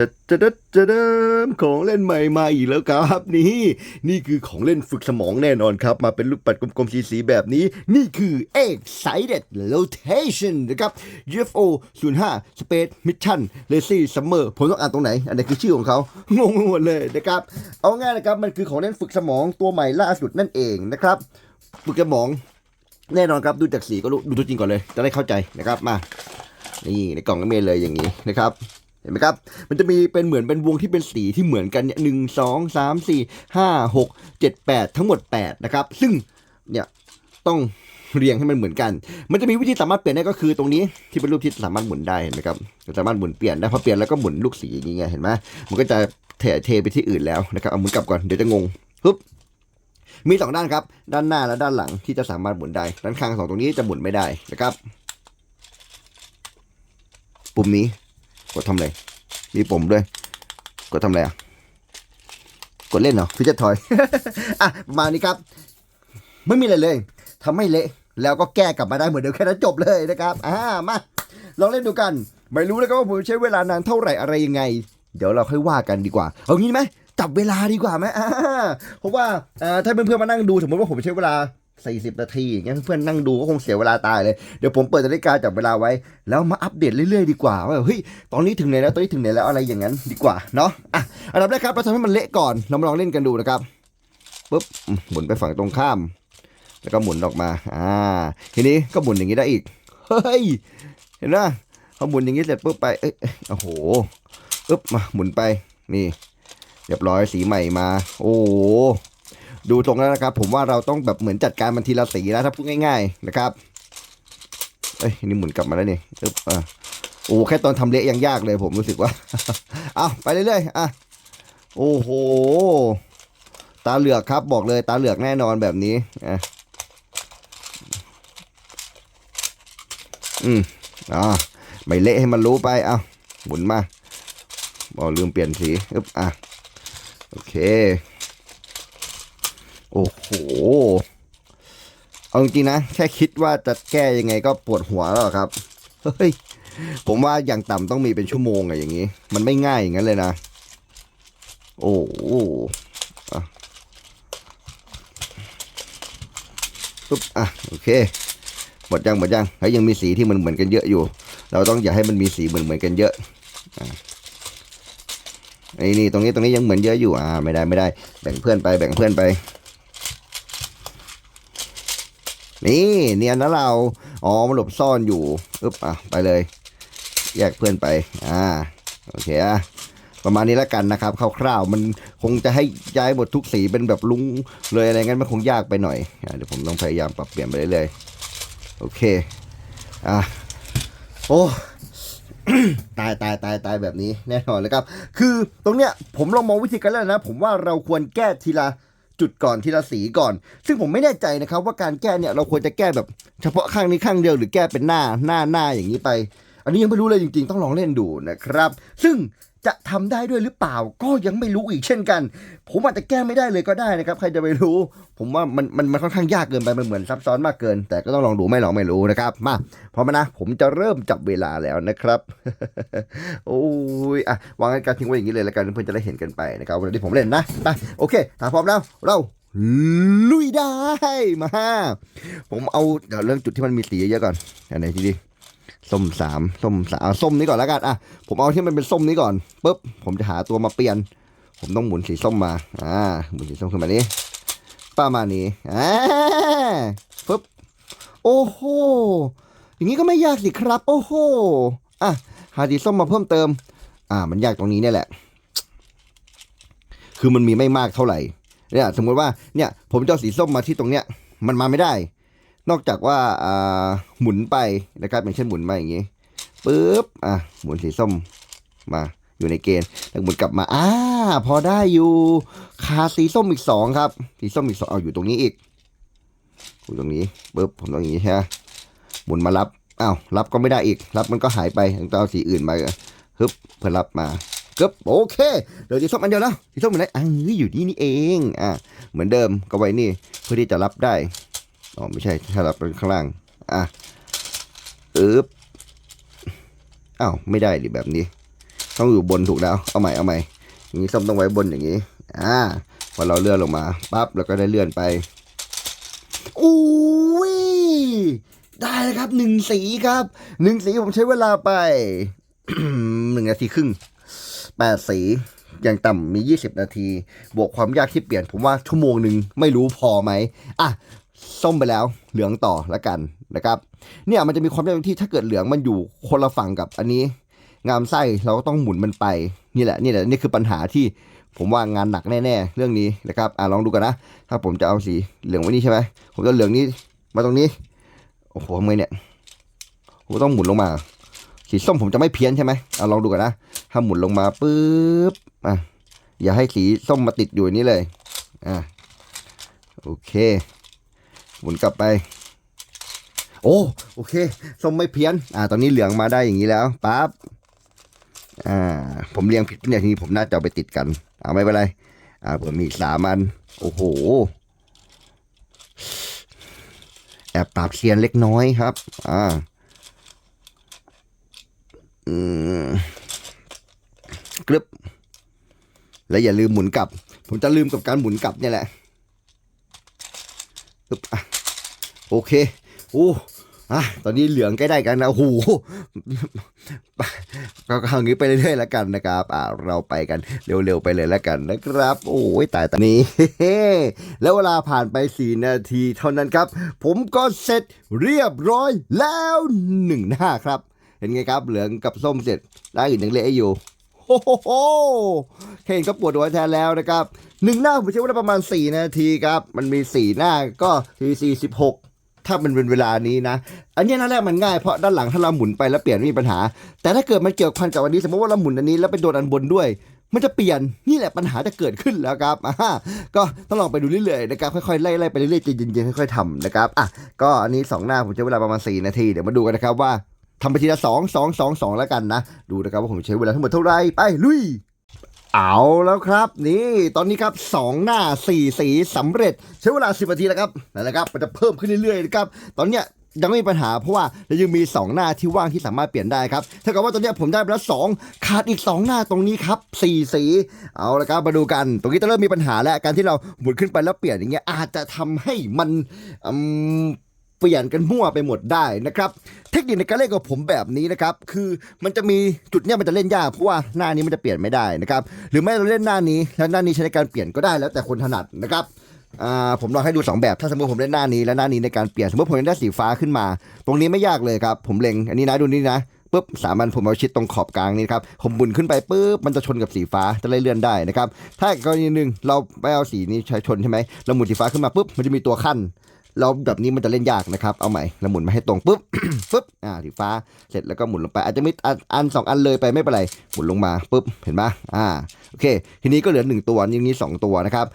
จะดจะเดิมของเล่นใหม่มาอีกแล้วครับนี่นี่คือของเล่นฝึกสมองแน่นอนครับ มาเป็นลูกปัดกลมๆสีๆแบบนี้ นี่คือ Excited Rotation นะครับ UFO 05 Space Mission Lazy Summer ผมต้องอ่านตรงไหน อันนี้คือชื่อของเขางงหมดเลยนะครับ เอาง่ายนะครับ มันคือของเล่นฝึกสมองตัวใหม่ล่าสุดนั่นเองนะครับ ฝึกสมองแน่นอนครับดูจากสีก็รู้ดูตัวจริงก่อนเลย จะได้เข้าใจนะครับมานี่ในกล่องก็มีเลยอย่างนี้นะครับ เห็นไหมครับ มันจะมีเป็นเหมือนเป็นวงที่เป็นสีที่เหมือนกันเนี่ยหนึ่งสองสามสี่ห้าหกเจ็ดแปดทั้งหมดแปดนะครับ ซึ่งเนี่ยต้องเรียงให้มันเหมือนกัน มันจะมีวิธีสามารถเปลี่ยนได้ก็คือตรงนี้ที่เป็นรูปที่สามารถหมุนได้เห็นไหมครับ สามารถหมุนเปลี่ยนได้พอเปลี่ยนแล้วก็หมุนลูกสีอย่างนี้ไงเห็นไหมมันก็จะเทเทไปที่อื่นแล้วนะครับเอาหมุนกลับก่อนเดี๋ยวจะงงปึ๊บมีสองด้านครับ ด้านหน้าและด้านหลังที่จะสามารถหมุนได้ ด้านข้างสองตรงนี้จะหมุนไม่ได้นะครับ ปุ่มนี้ กดทำอะไร มีปุ่มด้วย กดทำอะไรอะ กดเล่นเหรอฟิชเชอร์ทอย อะประมาณนี้ครับ ไม่มีอะไรเลย ทำให้เละ แล้วก็แก้กลับมาได้เหมือนเดิมแค่นั้นจบเลยนะครับ อ่า มา ลองเล่นดูกัน ไม่รู้นะครับว่าผมใช้เวลานานเท่าไหร่อะไรยังไง เดี๋ยวเราค่อยว่ากันดีกว่า เอางี้ไหมจับเวลาดีกว่าไหมเพราะว่าอ่าถ้าเพื่อนๆมานั่งดูสมมติว่าผมใช้เวลา 40 นาทีอย่างเงี้ยเพื่อนๆนั่งดูก็คงเสียเวลาตายเลย เดี๋ยวผมเปิดนาฬิกาจับเวลาไว้ แล้วมาอัปเดตเรื่อยๆดีกว่าว่าเฮ้ยตอนนี้ถึงไหนแล้วตอนนี้ถึงไหนแล้วอะไรอย่างนั้นดีกว่าเนาะอะอันดับแรกครับเราทำให้มันเละก่อนเรามาลองเล่นกันดูนะครับปุ๊บหมุนไปฝั่งตรงข้าม แล้วก็หมุนออกมาอ่าทีนี้ก็หมุนอย่างนี้ได้อีกเฮ้ยเห็นไหมพอหมุนอย่างนี้เสร็จปุ๊บไปเอ้ยโอ้โหอึ๊บมาหมุนไปนี่เรียบร้อยสีใหม่มา โอ้โห ดูตรงแล้วนะครับ ผมว่าเราต้องแบบเหมือนจัดการมันทีละสีแล้วถ้าพูดง่าย ๆ นะครับเอ้ยนี่หมุนกลับมาแล้วนี่อึ๊บอะโอ้แค่ตอนทำเละยังยากเลยผมรู้สึกว่าเอาไปเรื่อยๆอะโอ้โหตาเหลือกครับบอกเลยตาเหลือกแน่นอนแบบนี้อะอืมอ่าไม่เละให้มันรู้ไปเอาหมุนมาบอกลืมเปลี่ยนสีอึ๊บอะโอเค โอ้โห เอาจริงนะ แค่คิดว่าจะแก้ยังไงก็ปวดหัวแล้วครับ เฮ้ย ผมว่าอย่างต่ำต้องมีเป็นชั่วโมงอะอย่างนี้ มันไม่ง่ายอย่างนั้นเลยนะ โอ้โหปุ๊บ อะ โอเค หมดยังหมดยังเฮ้ยยังมีสีที่มันเหมือนกันเยอะอยู่ เราต้องอย่าให้มันมีสีเหมือนเหมือนกันเยอะอะไอ้นี่ตรงนี้ตรงนี้ยังเหมือนเยอะอยู่อ่าไม่ได้ไม่ได้ แบ่งเพื่อนไปแบ่งเพื่อนไป นี่เนียนนะเรา อ๋อมันหลบซ่อนอยู่อึ๊บอะไปเลย แยกเพื่อนไป อ่า โอเคอะประมาณนี้แล้วกันนะครับคร่าวๆมันคงจะให้ย้ายหมดทุกสีเป็นแบบลุงเลยอะไรงั้นมันคงยากไปหน่อยอเดี๋ยวผมต้องพยายามปรับเปลี่ยนไปเรื่อยๆโอเคอะโอ้ตายตายตายตายแบบนี้แน่นอนเลยครับ คือตรงเนี้ยผมลองมองวิธีการเล่นนะ ผมว่าเราควรแก้ทีละ จุดก่อนทีละสีก่อน ซึ่งผมไม่แน่ใจนะครับว่าการแก้เนี่ยเราควรจะแก้แบบ เฉพาะข้างนี้ข้างเดียวหรือแก้เป็นหน้าหน้าหน้าอย่างนี้ไป อันนี้ยังไม่รู้เลยจริง ๆ ต้องลองเล่นดูนะครับ ซึ่ง จะทำได้ด้วยหรือเปล่าก็ยังไม่รู้อีกเช่นกัน ผมอาจจะแก้ไม่ได้เลยก็ได้นะครับ ใครจะไปรู้ ผมว่ามันมันมันค่อนข้างยากเกินไปมันเหมือนซับซ้อนมากเกิน แต่ก็ต้องลองดูไม่ลองไม่รู้นะครับมาพร้อมไหมนะ ผมจะเริ่มจับเวลาแล้วนะครับโอ้ยอะวางการทิ้งไว้อย่างนี้เลยแล้วกันเพื่อนจะได้เห็นกันไปนะครับวันที่ผมเล่นนะไปโอเคถ้าพร้อมแล้วเราลุยได้มาผมเอาเดี๋ยวเรื่องจุดที่มันมีสีเยอะๆก่อนอันไหนดี ส้มสามส้มสามเอาส้มนี้ก่อนแล้วกันอะผมเอาที่มันเป็นส้มนี้ก่อนปุ๊บผมจะหาตัวมาเปลี่ยน ผมต้องหมุนสีส้มมาอ่าหมุนสีส้มขึ้นมานี้ประมาณนี้อ่าปุ๊บโอ้โหอย่างนี้ก็ไม่ยากสิครับ โอ้โหอะหาสีส้มมาเพิ่มเติม อ่า มันยากตรงนี้เนี่ยแหละ คือมันมีไม่มากเท่าไหร่เนี่ยสมมติว่าเนี่ย ผมจะเอสีส้มมาที่ตรงเนี้ย มันมาไม่ได้ นอกจากว่าอ่าหมุนไปนะครับอย่างเช่นหมุนมาอย่างนี้ปุ๊บอะหมุนสีส้มมาอยู่ในเกณฑ์แล้วหมุนกลับมาอ่าพอได้อยู่ขาสีส้มอีกสองครับสีส้มอีกสองเอาอยู่ตรงนี้อีกอยู่ตรงนี้ปุ๊บผมต้องอย่างนี้ใช่ไหมหมุนมารับอ้าวรับก็ไม่ได้อีกรับมันก็หายไปต้องเอาสีอื่นมาฮึบเพื่อรับมากึบโอเคเดี๋ยวสีส้มอันเดียวแล้วสีส้มอยู่ไหนอ่าอยู่นี่นี่เองอะเหมือนเดิมก็ไว้นี่เพื่อที่จะรับได้ อ๋อไม่ใช่ถ้าเราเป็นข้างล่าง อะอึ๊บอ้าวไม่ได้ดิแบบนี้ ต้องอยู่บนถูกแล้ว เอาใหม่เอาใหม่อย่างนี้ส้มต้องไว้บนอย่างนี้ อ่า พอเราเลื่อนลงมาปั๊บแล้วก็ได้เลื่อนไปอุ้ยได้แล้วครับหนึ่งสีครับหนึ่งสีผมใช้เวลาไปหนึ่งนาทีครึ่งแปดสีอย่างต่ำมี 20 นาที บวกความยากที่เปลี่ยน ผมว่าชั่วโมงหนึ่งไม่รู้พอไหมอะ ส้มไปแล้วเหลืองต่อแล้วกันนะครับ เนี่ยมันจะมีความยากที่ถ้าเกิดเหลืองมันอยู่คนละฝั่งกับอันนี้ งามไส้เราก็ต้องหมุนมันไปนี่แหละนี่แหละนี่คือปัญหาที่ผมว่างานหนักแน่ๆเรื่องนี้นะครับอะลองดูกันนะถ้าผมจะเอาสีเหลืองไว้นี่ใช่ไหมผมจะเหลืองนี้มาตรงนี้โอ้โหทำไงเนี่ยผมต้องหมุนลงมา สีส้มผมจะไม่เพี้ยนใช่ไหมเอาลองดูกันนะถ้าหมุนลงมาปุ๊บอะอย่าให้สีส้มมาติดอยู่นี้เลยอะโอเค หมุนกลับไป โอ้โอเคส้มไม่เพี้ยน อ่า ตอนนี้เหลืองมาได้อย่างนี้แล้วปั๊บอ่า ผมเรียงผิดเนี่ยทีนี้ผมน่าจะเอาไปติดกันอ่าไม่เป็นไร อ่าผมมีสามอัน โอ้โห แอบปราบเซียนเล็กน้อยครับ อ่า อืมกรึบแล้วอย่าลืมหมุนกลับ ผมจะลืมกับการหมุนกลับเนี่ยแหละอึ๊บอะ โอเคโอ้อะตอนนี้เหลืองใกล้ได้กันนะโอ้โหก็คราวนี้ไปเรื่อยๆแล้วกันนะครับอ่าเราไปกันเร็วๆไปเลยแล้วกันนะครับ โอ้ยตายตอนนี้ แล้วเวลาผ่านไป 4 นาทีเท่านั้นครับ ผมก็เสร็จเรียบร้อยแล้วหนึ่งหน้าครับ เห็นไงครับ เหลืองกับส้มเสร็จหน้าอื่นยังเละอยู่โอ้โหเห็นก็ปวดหัวแทนแล้วนะครับหนึ่งหน้าผมใช้เวลาประมาณ 4 นาทีครับ มันมี 4 หน้าก็ทีสี่สิบหก ถ้ามันเป็นเวลานี้นะ อันนี้หน้าแรกมันง่ายเพราะด้านหลังถ้าเราหมุนไปแล้วเปลี่ยนไม่มีปัญหา แต่ถ้าเกิดมันเกี่ยวพันกับอันนี้สมมติว่าเราหมุนอันนี้แล้วไปโดนอันบนด้วย มันจะเปลี่ยนนี่แหละปัญหาจะเกิดขึ้นแล้วครับอ่าก็ต้องลองไปดูเรื่อยๆนะครับค่อยๆไล่ๆไปเรื่อยๆใจเย็นๆค่อยๆทำนะครับอะก็อันนี้สองหน้าผมใช้เวลาประมาณ4นาทีเดี๋ยวมาดูกันนะครับว่าทำไปทีละสองสองสองสองแล้วกันนะ ดูนะครับว่าผมใช้เวลาทั้งหมดเท่าไหร่ไปลุย เอาแล้วครับ นี่ตอนนี้ครับสองหน้าสี่สีสำเร็จใช้เวลาสิบนาทีแล้วครับนั่นแหละครับมันจะเพิ่มขึ้นเรื่อยๆนะครับตอนเนี้ยยังไม่มีปัญหาเพราะว่าเรายังมี 2 หน้าที่ว่างที่สามารถเปลี่ยนได้ครับเท่ากับว่าตอนนี้ผมได้ไปแล้วสองขาดอีก 2 หน้าตรงนี้ครับสี่สีเอาละครับมาดูกัน ตรงนี้จะเริ่มมีปัญหาแล้วการที่เราหมุนขึ้นไปแล้วเปลี่ยนอย่างเงี้ยอาจจะทำให้มันอืม เปลี่ยนกันมั่วไปหมดได้นะครับเทคนิคในการเล่นของผมแบบนี้นะครับคือมันจะมีจุดเนี้ยมันจะเล่นยากเพราะว่าหน้านี้มันจะเปลี่ยนไม่ได้นะครับหรือไม่เราเล่นหน้านี้แล้วหน้านี้ใช้ในการเปลี่ยนก็ได้แล้วแต่คนถนัดนะครับอ่าผมลองให้ดู 2 แบบถ้าสมมติผมเล่นหน้านี้แล้วหน้านี้ในการเปลี่ยนสมมติผมเล่นได้สีฟ้าขึ้นมา ตรงนี้ไม่ยากเลยครับผมเล็งอันนี้นะดูนี่นะปุ๊บสามันผมเอาชิดตรงขอบกลางนี่ครับผมบุนขึ้นไปปุ๊บมันจะชนกับสีฟ้าจะไล่เลื่อนได้นะครับถ้ากรณีหนึ่งเราไปเอาสีนี้ใช้ชนใช่ไหมเราหมุนสีฟ้าขึ้นมาปุ๊บมันจะมีตัวขั้น เราแบบนี้มันจะเล่นยากนะครับ เอาใหม่แล้วหมุนมาให้ตรงปุ๊บปุ๊บอ่าสีฟ้าเสร็จแล้วก็หมุนลงไป อาจจะมีอันอันสองอันเลยไปไม่เป็นไรหมุนลงมาปุ๊บเห็นไหมอ่าโอเค ทีนี้ก็เหลือหนึ่งตัวนี่นี้สองตัวนะครับ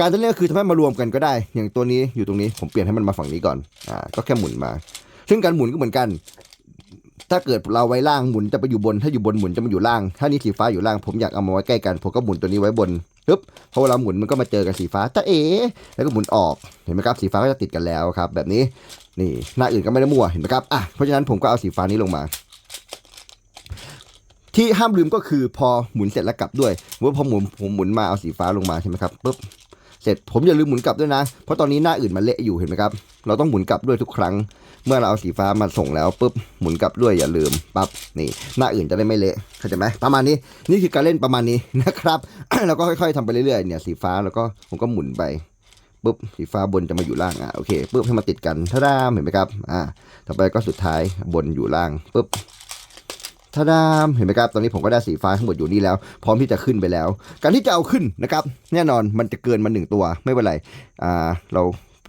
การจะเล่นก็คือทำให้มารวมกันก็ได้ อย่างตัวนี้อยู่ตรงนี้ผมเปลี่ยนให้มันมาฝั่งนี้ก่อนอ่าก็แค่หมุนมา ซึ่งการหมุนก็เหมือนกัน ถ้าเกิดเราไว้ล่างหมุนจะไปอยู่บน ถ้าอยู่บนหมุนจะมาอยู่ล่าง ถ้านี่สีฟ้าอยู่ล่างผมอยากเอามาไว้ใกล้กันผมก็หมุนตัวนี้ไว้บนปึ๊บพอเวลาหมุนมันก็มาเจอกับสีฟ้าตะเอ๋แล้วก็หมุนออกเห็นไหมครับสีฟ้าก็จะติดกันแล้วครับ แบบนี้นี่หน้าอื่นก็ไม่ได้มั่วเห็นไหมครับอะเพราะฉะนั้นผมก็เอาสีฟ้านี้ลงมาที่ห้ามลืมก็คือพอหมุนเสร็จแล้วกลับด้วยเมื่อพอหมุนผมหมุนมาเอาสีฟ้าลงมาใช่ไหมครับปุ๊บ ร็จผมอย่าลืมหมุนกลับด้วยนะ เพราะตอนนี้หน้าอื่นมันเละอยู่เห็นไหมครับ เราต้องหมุนกลับด้วยทุกครั้ง เมื่อเราเอาสีฟ้ามาส่งแล้วปุ๊บหมุนกลับด้วยอย่าลืมปั๊บนี่หน้าอื่นจะได้ไม่เละเข้าใจไหมประมาณนี้นี่คือการเล่นประมาณนี้นะครับแล้วก็ค่อยๆทำไปเรื่อยๆเนี่ยสีฟ้าแล้วก็ผมก็หมุนไปปุ๊บสีฟ้าบนจะมาอยู่ล่างอะโอเคปุ๊บให้มาติดกันท่าดามเห็นไหมครับอ่าต่อไปก็สุดท้ายบนอยู่ล่างปุ๊บ ทาดามเห็นไหมครับ ตอนนี้ผมก็ได้สีฟ้าทั้งหมดอยู่นี่แล้ว พร้อมที่จะขึ้นไปแล้ว การที่จะเอาขึ้นนะครับ แน่นอนมันจะเกินมาหนึ่งตัวไม่เป็นไรอ่าเรา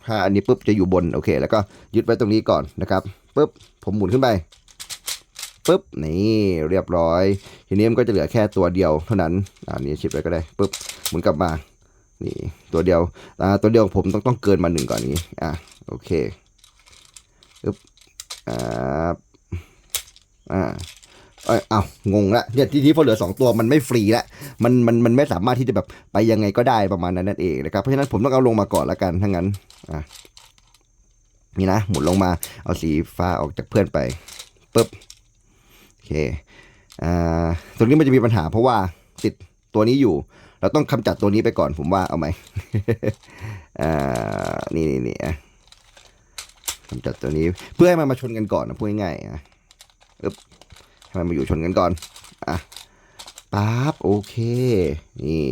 ถ้าอันนี้ปุ๊บจะอยู่บนโอเค แล้วก็ยึดไว้ตรงนี้ก่อนนะครับปุ๊บผมหมุนขึ้นไปปุ๊บนี่เรียบร้อย ทีนี้มันก็จะเหลือแค่ตัวเดียวเท่านั้นอ่านี่ชิปไว้ก็ได้ปุ๊บหมุนกลับมานี่ตัวเดียวอ่าตัวเดียวผมต้องต้องเกินมาหนึ่งก่อนนี้อ่าโอเคปึ๊บอ่าอ่า เอ้ยเอางงละเนี่ยทีนี้พอเหลือสองตัวมันไม่ฟรีละมันมันมันไม่สามารถที่จะแบบไปยังไงก็ได้ประมาณนั้นนั่นเองนะครับเพราะฉะนั้นผมต้องเอาลงมาก่อนละกันทั้างนั้นอะนี่นะหมุนลงมาเอาสีฟ้าออกจากเพื่อนไปปึ๊บโอเคอ่าตรงนี้มันจะมีปัญหาเพราะว่าติดตัวนี้อยู่ เราต้องกำจัดตัวนี้ไปก่อนผมว่าเอาไหมอ่านี่นี่นี่อะกำจัดตัวนี้เพื่อให้มันมาชนกันก่อนนะพูดง่ายๆอะอึ๊บ ให้มันมาอยู่ชนกันก่อน อะปั๊บโอเค นี่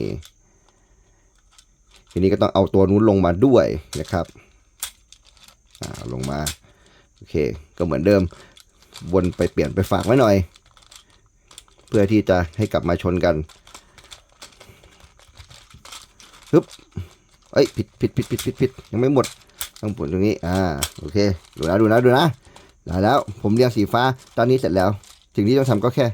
ทีนี้ก็ต้องเอาตัวนู้นลงมาด้วยนะครับ อ่า ลงมา โอเค ก็เหมือนเดิม วนไปเปลี่ยนไปฝากไว้หน่อย เพื่อที่จะให้กลับมาชนกันฮึบเอ้ย ผิดผิดผิดผิดผิดผิดยังไม่หมด ต้องผลตรงนี้ อ่า โอเค ดูนะ ดูนะ ดูนะ ได้แล้ว ผมเรียงสีฟ้า ตอนนี้เสร็จแล้ว สิ่งที่ต้องทำก็แค่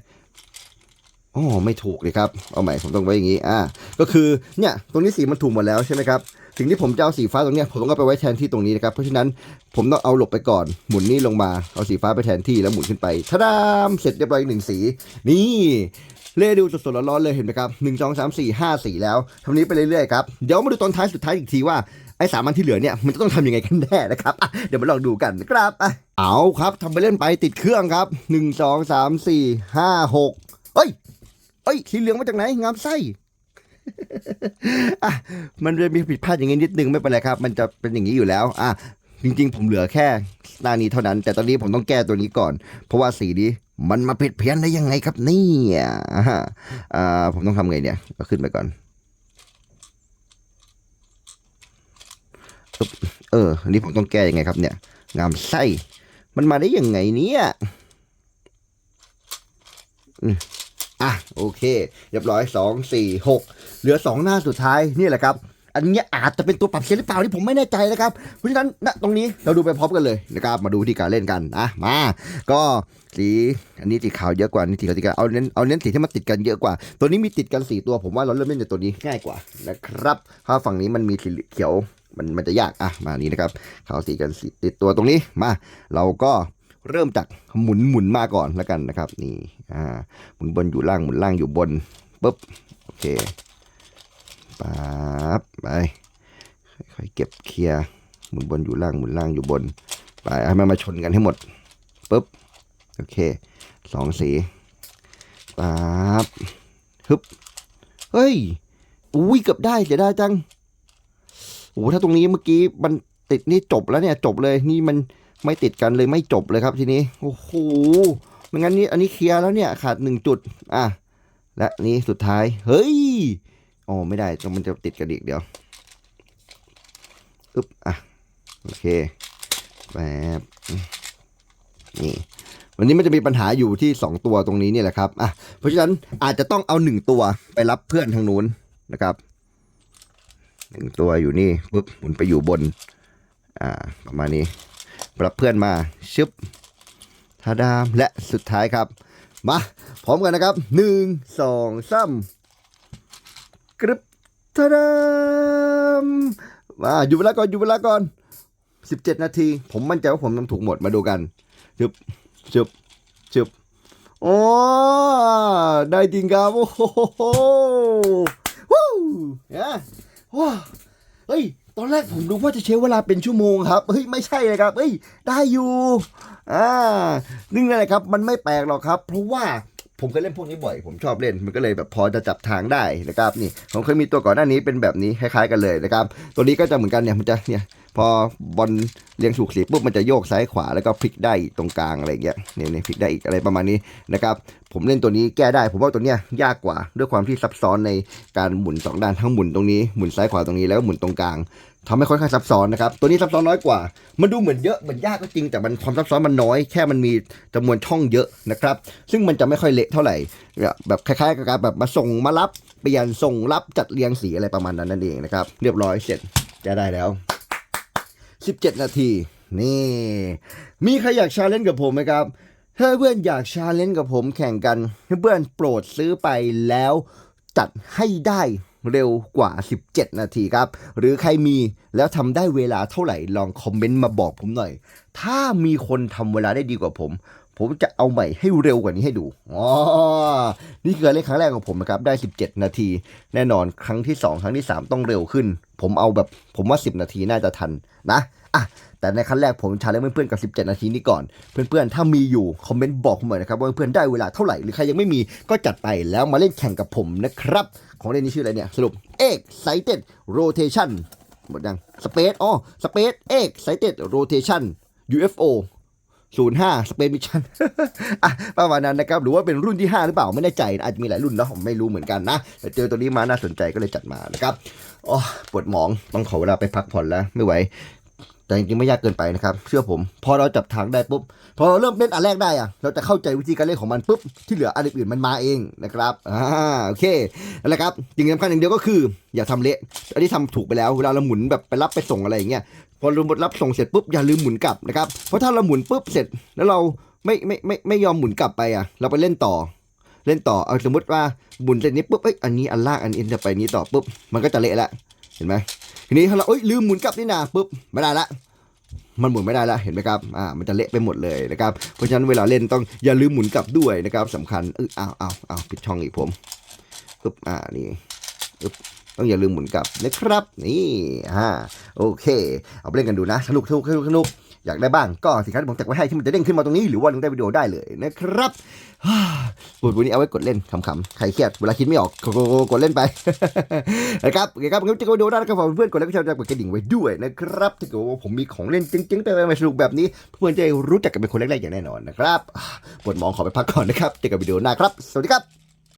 อ๋อไม่ถูกเลยครับ เอาใหม่ผมต้องไว้อย่างนี้ อ่า ก็คือ เนี่ย ตรงนี้สีมันถูกหมดแล้วใช่ไหมครับ สิ่งที่ผมจะเอาสีฟ้าตรงเนี้ยผมต้องเอาไปไว้แทนที่ตรงนี้นะครับ เพราะฉะนั้นผมต้องเอาหลบไปก่อน หมุนนี่ลงมา เอาสีฟ้าไปแทนที่แล้วหมุนขึ้นไปทะดามเสร็จเรียบร้อยหนึ่งสี นี่เล่ดูสดๆร้อนๆเลยเห็นไหมครับหนึ่งสองสามสี่ห้าสีแล้วทำนี้ไปเรื่อยๆครับ เดี๋ยวมาดูตอนท้ายสุดท้ายอีกทีว่า อ้สามอันที่เหลือเนี่ยมันจะต้องทำยังไงกันแน่นะครับอะเดี๋ยวมาลองดูกันนะครับอะเอาครับทำไปเล่นไปติดเครื่องครับหนึ่งสองสามสี่ห้าหกเอ้ยเอ้ยสีเหลืองมาจากไหนงามไส้อะมันจะมีผิดพลาดอย่างงี้นิดนึงไม่เป็นไรครับ มันจะเป็นอย่างนี้อยู่แล้วอะจริงๆ ผมเหลือแค่หน้านี้เท่านั้น แต่ตอนนี้ผมต้องแก้ตัวนี้ก่อน เพราะว่าสีนี้มันมาผิดเพี้ยนได้ยังไงครับเนี่ยอ่าอ่าผมต้องทำไงเนี่ยก็ขึ้นไปก่อนอึ๊บ เอออันนี้ผมต้องแก้ยังไงครับเนี่ย งามไส้ มันมาได้ยังไงเนี่ยอืมอะโอเค เรียบร้อยสองสี่หกเหลือสองหน้าสุดท้ายนี่แหละครับ อันนี้อาจจะเป็นตัวปรับเสียหรือเปล่าที่ผมไม่แน่ใจนะครับ เพราะฉะนั้นณตรงนี้เราดูไปพร้อมกันเลยนะครับ มาดูวิธีการเล่นกันอะมา ก็สีอันนี้สีขาวเยอะกว่านี่สีขาวติดกันเอาเน้นเอาเน้นสีที่มันติดกันเยอะกว่า ตัวนี้มีติดกันสี่ตัวผมว่าเราเริ่มเล่นจากตัวนี้ง่ายกว่านะครับเพราฝั่งนี้มันมีสีเขียว มันมันจะยากอะมานี้นะครับขาวสีกันสีติดตัวตรงนี้มา เราก็เริ่มจากหมุนหมุนมาก่อนแล้วกันนะครับ นี่อ่าหมุนบนอยู่ล่างหมุนล่างอยู่บนปุ๊บโอเคปั๊บไปค่อยๆเก็บเคลียร์หมุนบนอยู่ล่างหมุนล่างอยู่บน ไปให้มันมาชนกันให้หมดปุ๊บโอเคสองสีปั๊บฮึบเฮ้ยอุ้ยเกือบได้เสียดายจัง โอ้ถ้าตรงนี้เมื่อกี้มันติดนี่จบแล้วเนี่ยจบเลยนี่มันไม่ติดกันเลยไม่จบเลยครับทีนี้โอ้โหไม่งั้นนี่อันนี้เคลียร์แล้วเนี่ยขาดหนึ่งจุดอะและนี่สุดท้ายเฮ้ยอ๋อไม่ได้ต้องมันจะติดกันอีกเดี๋ยวอึ๊บอะโอเคแบบนี่วันนี้มันจะมีปัญหาอยู่ที่ 2 ตัวตรงนี้เนี่ยแหละครับอะเพราะฉะนั้นอาจจะต้องเอา 1 ตัวไปรับเพื่อนทางนู้นนะครับ หนึ่งตัวอยู่นี่ปุ๊บหมุนไปอยู่บน อ่า ประมาณนี้รับเพื่อนมาชึบทาดามและสุดท้ายครับ มาพร้อมกันนะครับหนึ่งสองสามกรึบทาดามมาอยู่เวลาก่อนอยู่เวลาก่อนสิบเจ็ดนาที ผมมั่นใจว่าผมทำถูกหมดมาดูกันชึบชึบชึบโอ้ได้จริงครับโอ้โหวู้เนี่ย เฮ้ย ตอนแรกผมดูว่าจะใช้เวลาเป็นชั่วโมงครับ เฮ้ย ไม่ใช่เลยครับ เฮ้ย ได้อยู่ อ่า นี่แหละครับ มันไม่แปลกหรอกครับ เพราะว่าผมเคยเล่นพวกนี้บ่อย ผมชอบเล่น มันก็เลยแบบพอจะจับทางได้นะครับ นี่ ผมเคยมีตัวก่อนหน้านี้เป็นแบบนี้คล้ายๆกันเลยนะครับ ตัวนี้ก็จะเหมือนกันเนี่ย มันจะเนี่ย พอบอลเลี้ยงถูกสีปุ๊บมันจะโยกซ้ายขวาแล้วก็พลิกได้ตรงกลางอะไรอย่างเงี้ยเนี่ยเนี่ยพลิกได้อีกอะไรประมาณนี้นะครับผมเล่นตัวนี้แก้ได้ ผมว่าตัวเนี้ยยากกว่าด้วยความที่ซับซ้อนในการหมุนสองด้านทั้งหมุนตรงนี้หมุนซ้ายขวาตรงนี้แล้วก็หมุนตรงกลางทำให้ค่อนข้างซับซ้อนนะครับตัวนี้ซับซ้อนน้อยกว่า มันดูเหมือนเยอะเหมือนยากก็จริง แต่มันความซับซ้อนมันน้อยแค่มันมีจำนวนช่องเยอะนะครับซึ่งมันจะไม่ค่อยเละเท่าไหร่แบบคล้ายๆกับการแบบมาส่งมารับเปลี่ยนส่งรับจัดเรียงสีอะไรประมาณนั้นนั่นเองนะครับเรียบร้อยเสร็จแก้ได้แล้ว 17 นาที นี่ มีใครอยากชาเลนจ์กับผมไหมครับ ถ้าเพื่อนอยากชาเลนจ์กับผมแข่งกันเพื่อนโปรดซื้อไปแล้วจัดให้ได้เร็วกว่า 17 นาทีครับ หรือใครมีแล้วทำได้เวลาเท่าไหร่ลองคอมเมนต์มาบอกผมหน่อย ถ้ามีคนทำเวลาได้ดีกว่าผม ผมจะเอาใหม่ให้เร็วกว่านี้ให้ดู อ๋อ นี่คือการเล่นครั้งแรกของผมนะครับ ได้ 17 นาที แน่นอนครั้งที่ 2 ครั้งที่ 3 ต้องเร็วขึ้น ผมเอาแบบผมว่า 10 นาทีน่าจะทันนะ อะ แต่ในขั้นแรกผมชาเลนจ์เพื่อนๆกับ 17 นาทีนี้ก่อน เพื่อนๆ ถ้ามีอยู่ คอมเมนต์บอกผมหน่อยนะครับว่าเพื่อนๆ ได้เวลาเท่าไหร่ หรือใครยังไม่มีก็จัดไปแล้วมาเล่นแข่งกับผมนะครับ ของเล่นนี้ชื่ออะไรเนี่ย สรุป Excited Rotation หมดยัง Space อ๋อ Space Excited Rotation UFO 05 Space Mission อะประมาณนั้นนะครับหรือว่าเป็นรุ่นที่ 5 หรือเปล่าไม่แน่ใจนะอาจจะมีหลายรุ่นเนาะผมไม่รู้เหมือนกันนะแต่เจอตัวนี้มาน่าสนใจก็เลยจัดมานะครับอ๋อปวดหมองต้องขอเวลาไปพักผ่อนแล้วไม่ไหวแต่จริงๆไม่ยากเกินไปนะครับ เชื่อผม พอเราจับทางได้ปุ๊บพอเราเริ่มเล่นอันแรกได้อะเราจะเข้าใจวิธีการเล่นของมันปุ๊บที่เหลืออันอื่นๆมันมาเองนะครับอ่าโอเคนั่นแหละครับสิ่งสำคัญอย่างเดียวก็คือ อย่าทำเละอันนี้ทำถูกไปแล้วเวลาเราหมุนแบบไปรับไปส่งอะไรอย่างเงี้ย พอเรารับส่งเสร็จปุ๊บอย่าลืมหมุนกลับนะครับ เพราะถ้าเราหมุนปุ๊บเสร็จแล้วเราไม่ไม่ไม่ไม่ยอมหมุนกลับไปอะ เราไปเล่นต่อ เล่นต่อเอาสมมติว่าหมุนเสร็จนี้ปุ๊บเอ้ยอันนี้อันล่างอันนี้จะไปนี้ต่อปุ๊บมันก็จะเละละเห็นไหมทีนี้ถ้าเราเอ้ยลืมหมุนกลับนี่นาปุ๊บไม่ได้ละมันหมุนไม่ได้แล้วเห็นไหมครับ อ่า มันจะเละไปหมดเลยนะครับ เพราะฉะนั้นเวลาเล่นต้องอย่าลืมหมุนกลับด้วยนะครับสำคัญเอออ้าวอ้าวอ้าวปิดช่องอีกผมปึ๊บอ่า นี่ปึ๊บ ต้องอย่าลืมหมุนกลับนะครับ นี่อ่าโอเค เอาไปเล่นกันดูนะสนุกสนุกสนุกสนุกอยากได้บ้างก็สินค้าที่ผมแจกไว้ให้ที่มันจะเด้งขึ้นมาตรงนี้หรือว่าลงได้วิดีโอได้เลยนะครับฮ่าบทวันนี้เอาไว้กดเล่นขำๆใครเครียดเวลาคิดไม่ออกกดกดกกดเล่นไปนะครับโอเคครับงั้นจะวิดีโอได้นะครับฝากเพื่อนกดไลค์กดแชร์กดกระดิ่งไว้ด้วยนะครับถ้าเกิดว่าผมมีของเล่นจริงๆแต่ไม่สนุกแบบนี้ เพื่อนจะรู้จักกันเป็นคนแรกๆอย่างแน่นอนนะครับปวดมองขอไปพักก่อนนะครับเจอกันวิดีโอหน้าครับ สวัสดีครับ